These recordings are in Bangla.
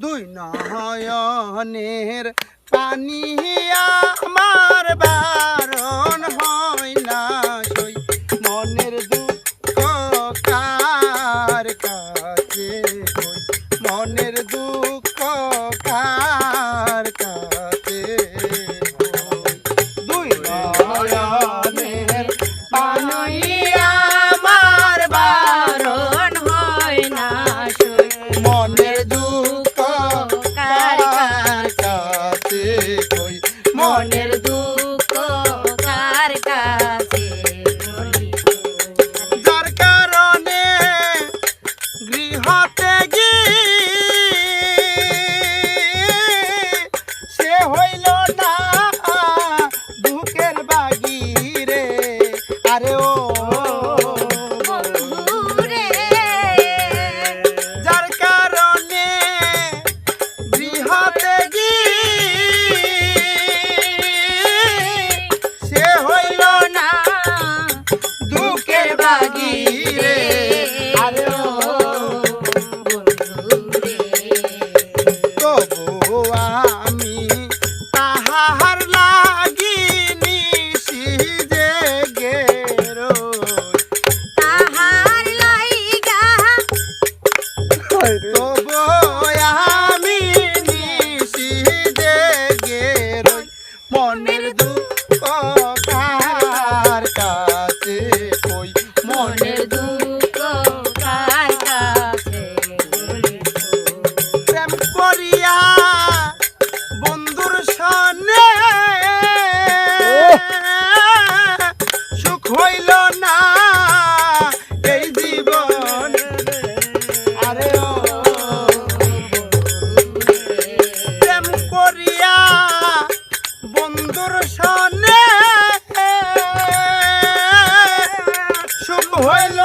দুই নয়নের পানি আমার বা আরে ও হইল না এই জীবন। আরে করিয়া বন্ধুর সনে হইল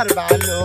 barbalo.